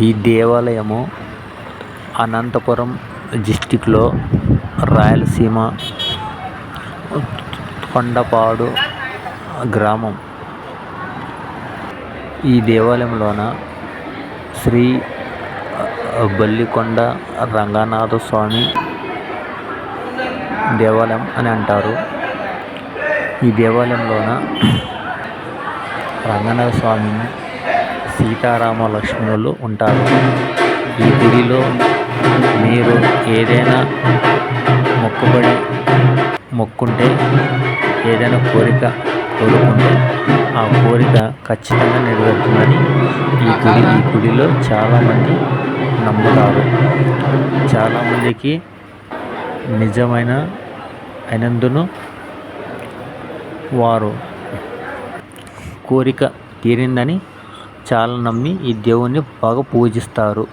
ఈ దేవాలయము అనంతపురం డిస్టిక్లో రాయలసీమ కొండపాడు గ్రామం. ఈ దేవాలయంలోన శ్రీ బల్లికొండ రంగనాథ స్వామి దేవాలయం అని అంటారు. ఈ దేవాలయంలోన రంగనాథ స్వామిని సీతారామ లక్ష్మణులు ఉంటారు. ఈ గుడిలో మీరు ఏదైనా మొక్కుబడి మొక్కుంటే ఏదైనా కోరిక కోరుకుంటే ఆ కోరిక ఖచ్చితంగా నెరవేరుతుందని ఈ గుడి ఈ గుడిలో చాలామంది నమ్ముతారు. చాలామందికి నిజమైన అయినందును వారు కోరిక తీరిందని చాలా నమ్మి ఈ దేవుణ్ణి బాగా పూజిస్తారు.